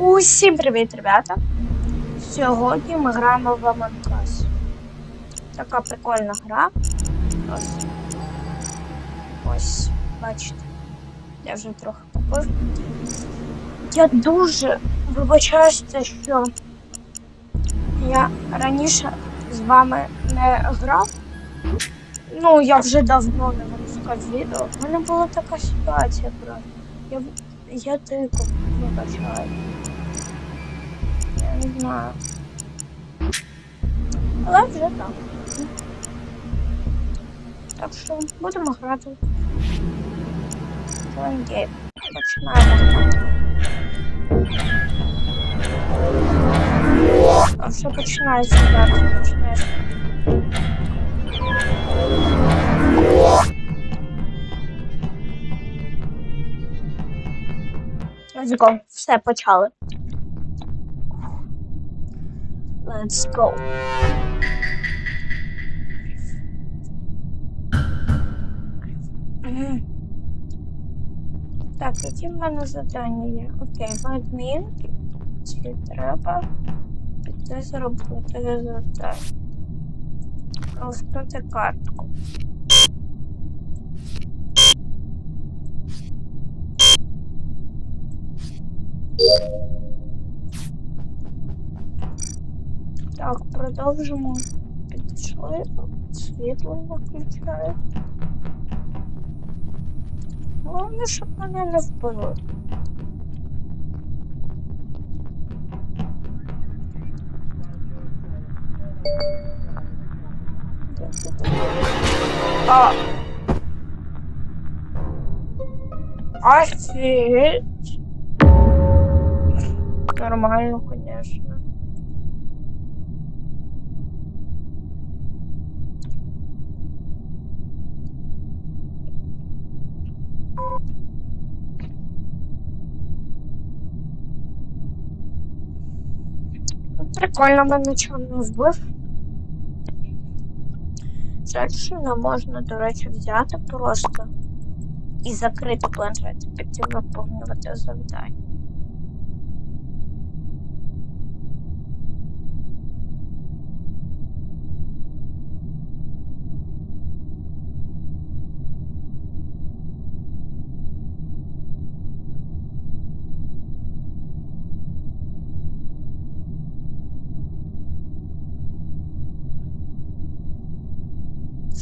Усім привіт, ребята! Сьогодні ми граємо в Among Us. Така прикольна гра. Ось. Ось, бачите. Я вже трохи попив. Я дуже вибачаюся, що я раніше з вами не грав. Ну, я вже давно не випускав відео. У мене була така ситуація просто. Я, я дико вибачаю. Я не знаю. Але вже так. Так що будемо грати. Join game. Починаємо. А все починається зараз. Починається. Let's go. Все, почали. Let's go. Так, які в мене завдання є? Окей, в адмінки. Чи треба піти зробити завдання. Розкрити картку. Так, продовжимо. Підійшли. Світло виключаю. Головне, щоб мене не вбили. А! Офигеть! Нормально, конечно. Прикольно, мене нічого не вбив. Не можна, до речі, взяти просто і закрити планшет, потім наповнювати завдання.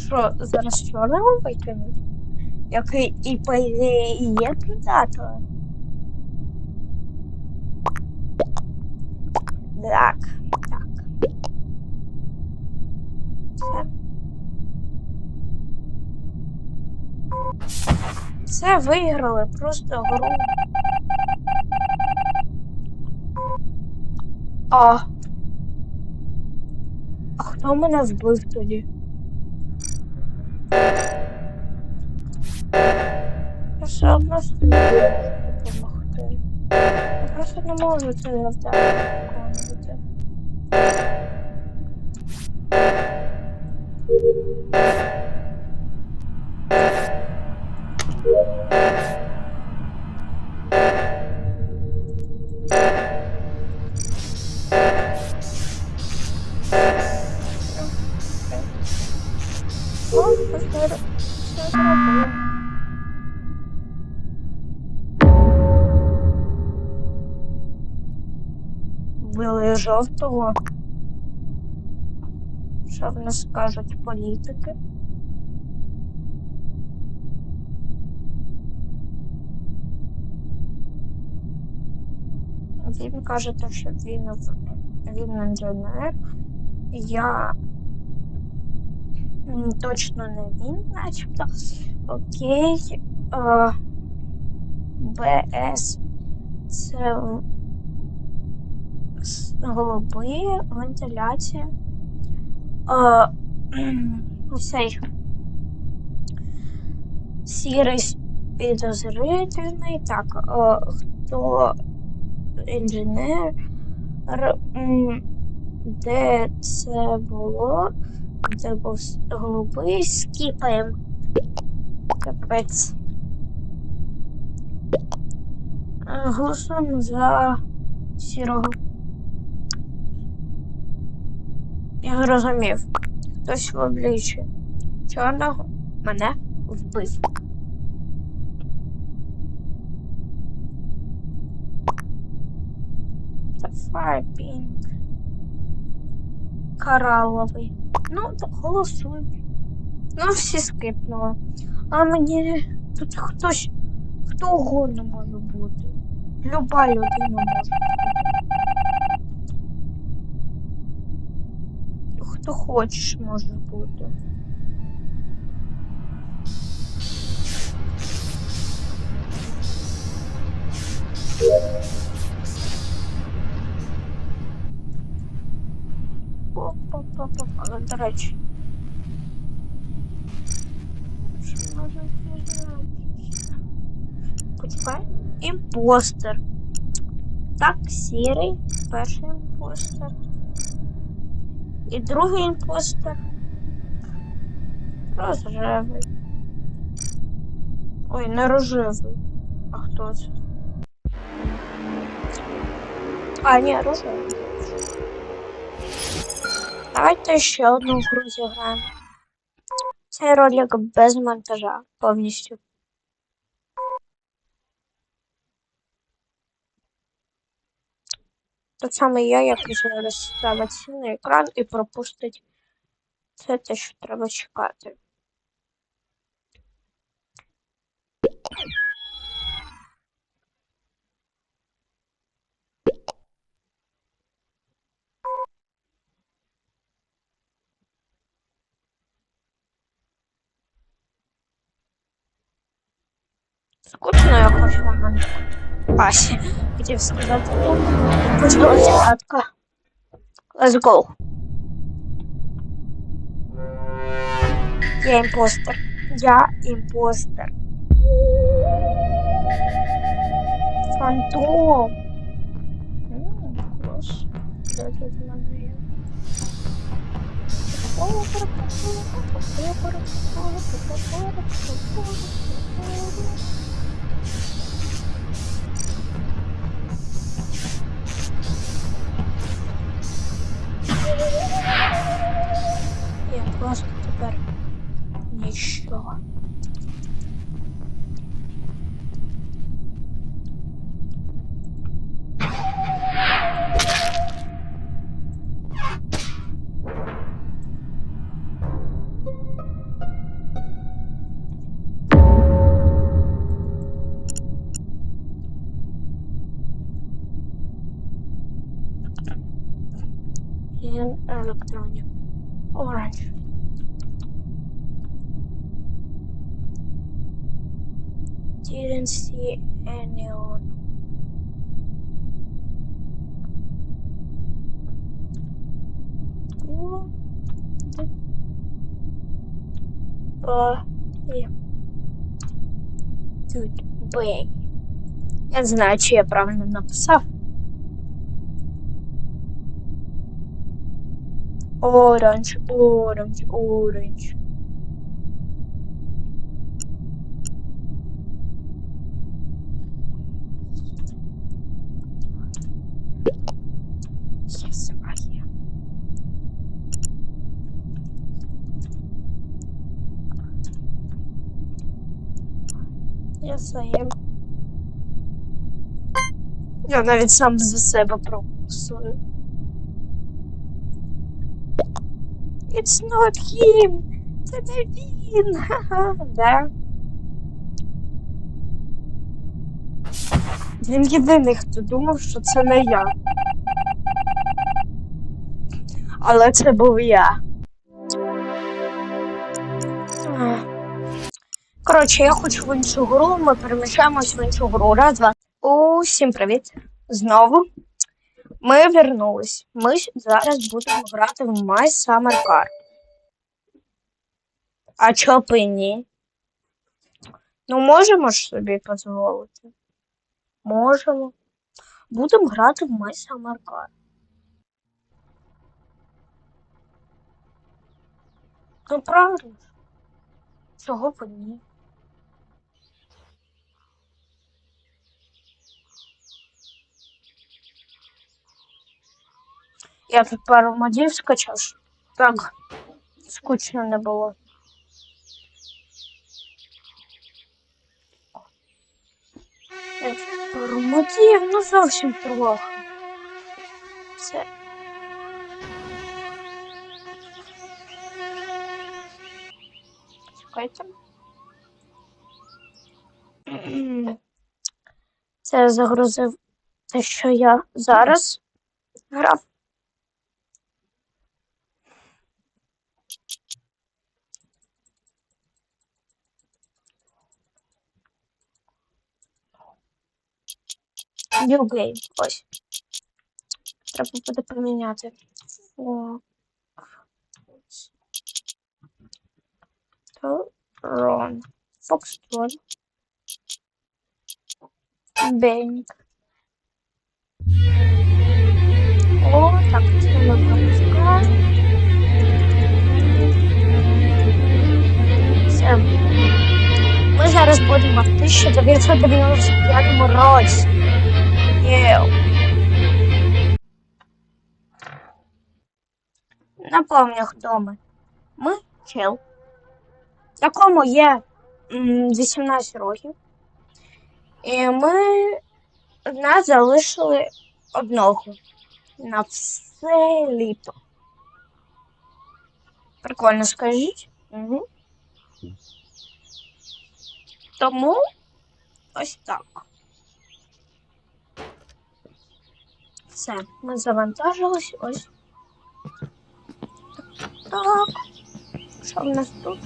Що, зараз чорного викинуть? Який і по ідеї є предателем? Так, так. Все. Все виграли, просто гру. А. А хто мене вбив тоді? Одно собі не допомогти. Я просто не можу це виконувати. О, жовтого. Що в нас скажуть політики? Він каже, що він, він інженер. Я точно не він, начебто. Окей. БС. Це голуби, вентиляція. Е, цей сірий підозрительний. Так, е, хто інженер? Де це було? Де був голубий? Скіпаємо. Капець. Е, Голосуємо за сірого. Я зрозумів. Хтось в обличчі чорного мене вбив. Давай. Кораловий. Ну, то голосуй. Ну, всі скипнули. А мені тут хтось, хто угодно може бути. Люба людина може Хто хочеш може бути. Але, До речі. Що може? Почекай. Імпостер. Так, сірий. Перший імпостер. І другий імпостер. Рожевий. Ой, не рожевий. А хто це? А, ні, рожевий. Давайте ще одну гру зіграємо. Цей ролик без монтажа повністю. Так само я, як зараз ставить на екран і пропустить це те, що треба чекати. Скучно я хочу вам пасі. Хотів сказати. Почалася катка. Let's go. Я імпостер. Я імпостер. Фантом. М, Клас. Де тут в мене є? Didn't see anyone. What? Uh, yeah. Goodbye. Я не знаю, чи я правильно написав. Оранж, оранж, оранж. Am. Я навіть сам за себе проголосую. It's not him! Це не він! Ха-ха, да. Він єдиний, хто думав, що це не я. Але це був я. Коротше, я хочу в іншу гру, ми переміщаємось в іншу гру. Раз, два. Усім привіт. Знову. Ми вернулись. Ми зараз будемо грати в My Summer Car. А чо б ні? Ну, можемо ж собі дозволити. Можемо. Будемо грати в My Summer Car. Ну, правильно. Чого б ні? Я тут пару модів скачав, так скучно не було. Я тут пару модів, ну зовсім трохи. Все. Чекайте. Це я загрузив те, що я зараз грав. New game. Ось. Треба буде поміняти. О. Трон. Фокстрон. Бенк. О, так, це ми пропускаємо. Все. Ми зараз будемо в 1995 році. Єу. Напомню, хто ми. Ми чел. Якому є 18 років. І ми нас залишили одного на все літо. Прикольно скажіть. Угу. Тому ось так. Все, ми завантажились ось. Так. Що в нас тут?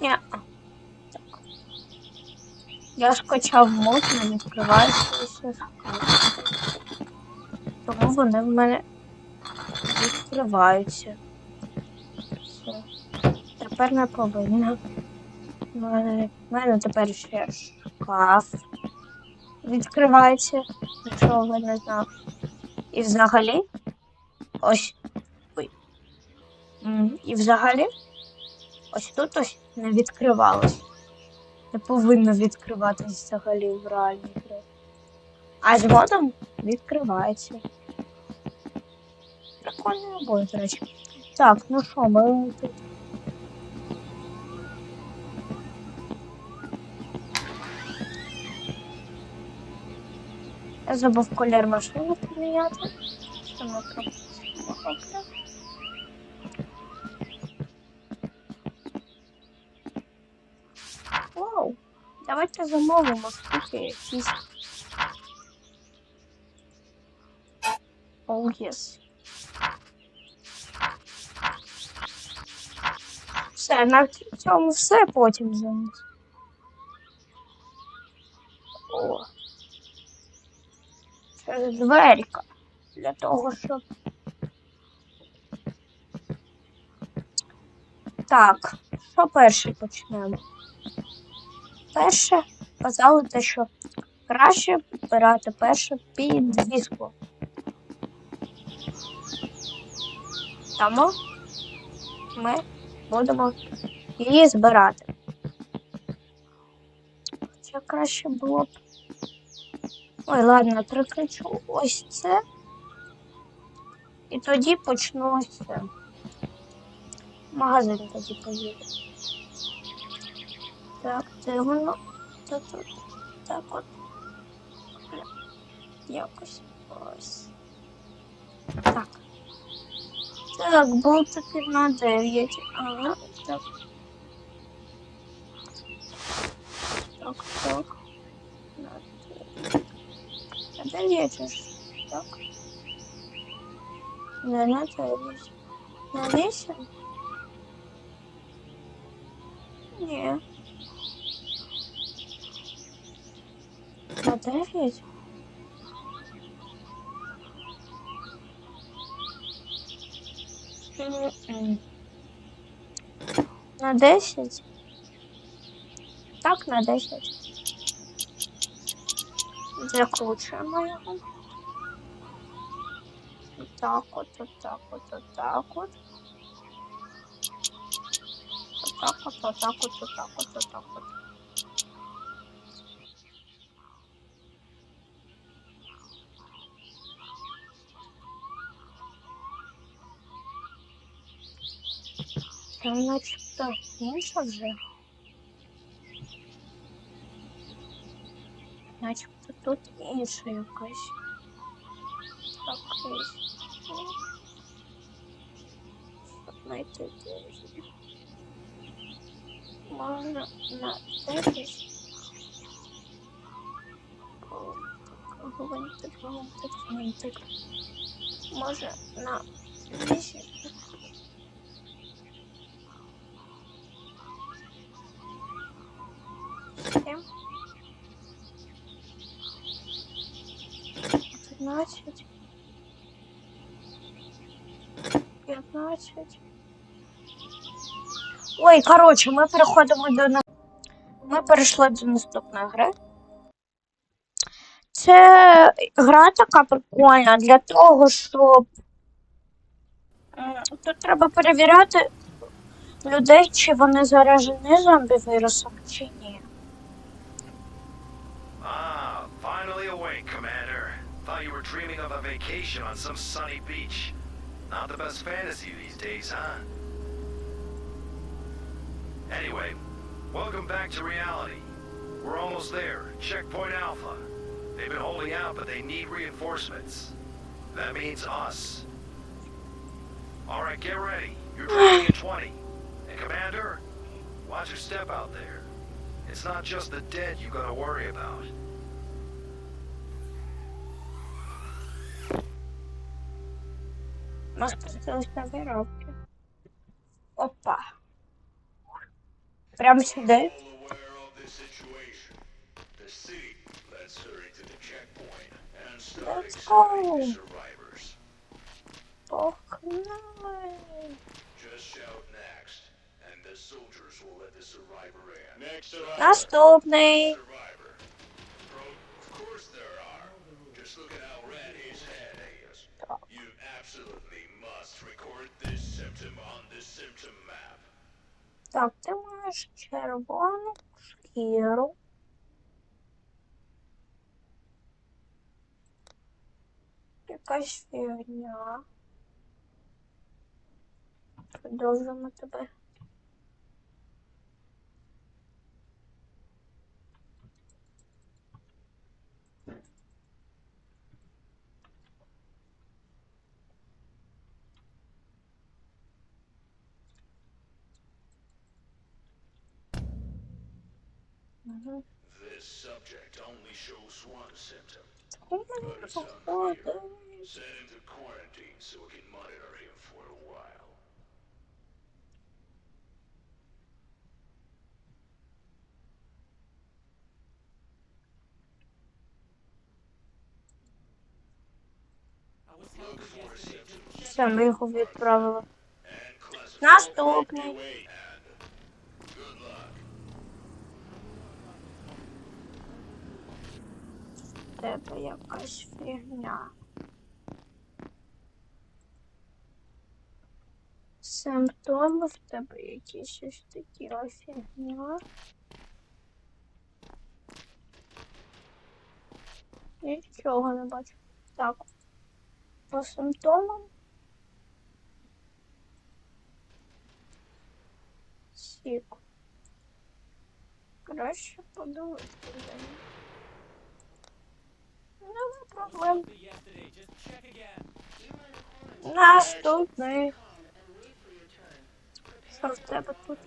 Ні. Так. Я скачав мод, не відкривається. Тому вони в мене відкриваються. Все. Тепер не повинна. Мене, в мене тепер ще шкаф відкривається, якщо ви не знали. І взагалі. Ось. Ой. І взагалі. Ось тут ось не відкривалось. Не повинно відкриватись взагалі в реальній грі. А з модом відкривається. Прикольно обоє, до речі. Так, ну що, ми тут. Я забув колір машини поміняти. Що ми пропустимо? Вау! Давайте замовимо скільки якісь. Оу, oh, єс. Все, на цьому все потім замість. Дверка. Для того, щоб. Так, що перше почнемо? Перше казали те, що краще брати перше підвіску. Тому ми будемо її збирати. Хоча краще було б. Ой, ладно, прикричу ось це. І тоді почну ось це. Магазин тоді поїду. Так, це воно. Та тут. Так от. Якось ось. Так. Так, болтики на 9. Ага, так. Так, 9 же ж. Так. Не на 9. На 8? Ні. На 9? М-м. На 10? Так, на 10. Я лучшая моя. И так вот, и так вот, його. Отак вот, отак от, вот, от. Отак вот, отак от, вот, от, отак от. Там начебто інша вже. Начебто тут інша якась. Окей. Щоб знайти де. Можна на десять. Гвинтик, гвинтик, гвинтик. Може на 10. Ой, коротше, ми переходимо до Ми перейшли до наступної гри. Це гра така прикольна для того, щоб тут треба перевіряти людей, чи вони заражені зомбі-вірусом, чи ні. Ah, finally awake, Commander. Thought you were dreaming of a vacation on some sunny beach. Not the best fantasy these days, huh? Anyway, welcome back to reality. We're almost there. Checkpoint Alpha. They've been holding out, but they need reinforcements. That means us. Alright, get ready. You're driving in 20. And Commander, watch your step out there. It's not just the dead you gotta worry about. Mas eu está Opa! Start Let's go. Погнали. Наступний. Survivor. Так, ти маєш червону шкіру. Якась фігня. Продовжуємо тебе. Symptoms. Все, ми його відправили. Наступний. Тебе якась фігня. Симптоми в тебе якісь ось такі фігня. Нічого не бачу. Так. По симптомам. Сік. Краще подивитися. Нема проблем. Наступний. Що в тебе тут?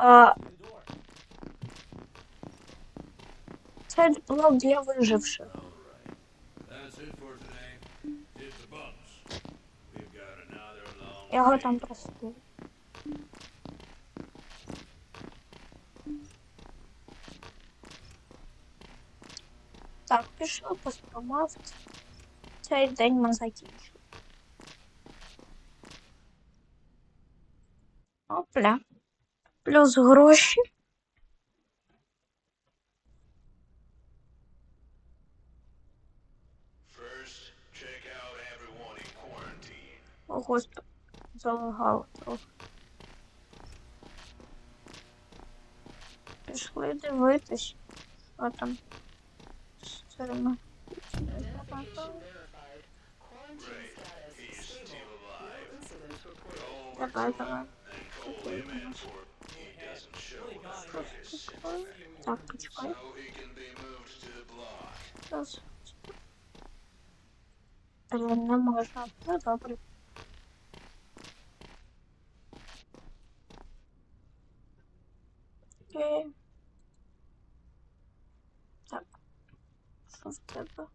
А, We've got another long Його там просто. Так, пішов, поспромав. Цей день ми закінчили. Опля. Плюс гроші. О, господи. Пішли дивитись, що там з цими. Давай, давай. Так, почекай. Зараз. Блін, не можна. Ну, добре. Окей. Так. Що в тебе?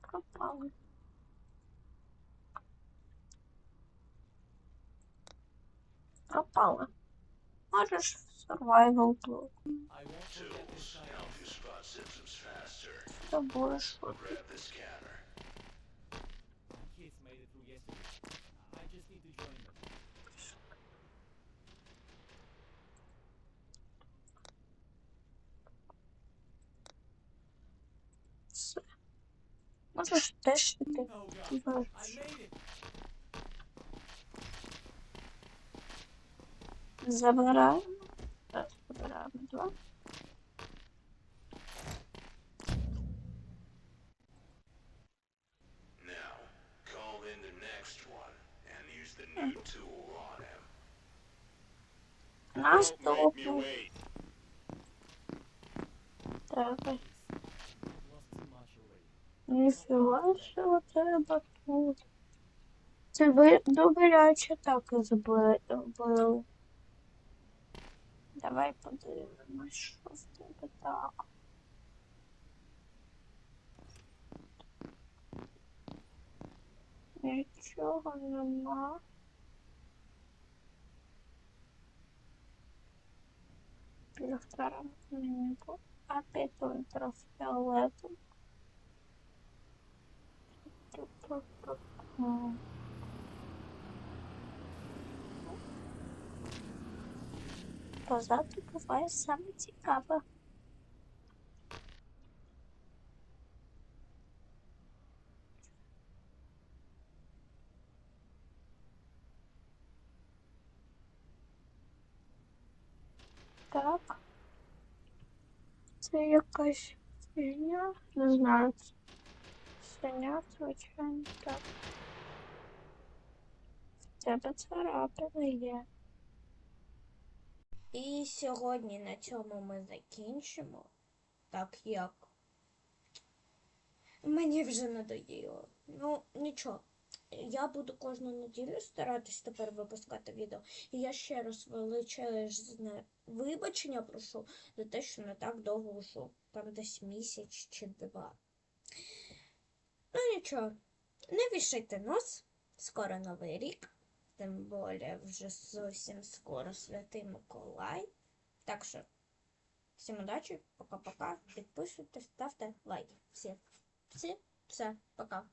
Пропали. Пропали. Можеш в survival тут. Tools help you spot symptoms faster. Ти будеш Grab Можеш теж піти. Забираємо. Забираємо два. Now, call in the next one and use the new tool on him. Наступний. Давай. Lost too much already. Ніфіга, що у тебе тут. Це ви добряче так і збили. збили. Давай подивимось, що в тебе так. Нічого нема. Півтора минуту. А п'ять ультрафіолету. Ту-ту-ту-ту. Позаду буває саме цікаве. Так. Це якась фігня. Не знаю. Фігня, звичайно, так. В тебе царапини є. І сьогодні на цьому ми закінчимо. Так як мені вже надоїло. Ну, нічого. Я буду кожну неділю старатись тепер випускати відео. І я ще раз величезне вибачення прошу за те, що не так довго йшов. Там десь місяць чи два. Ну нічого, не вішайте нос. Скоро новий рік. Тим більше вже зовсім скоро Святий Миколай. Так що, всім удачі, пока-пока. Підписуйтесь, ставте лайки. Всі, всі, все, пока.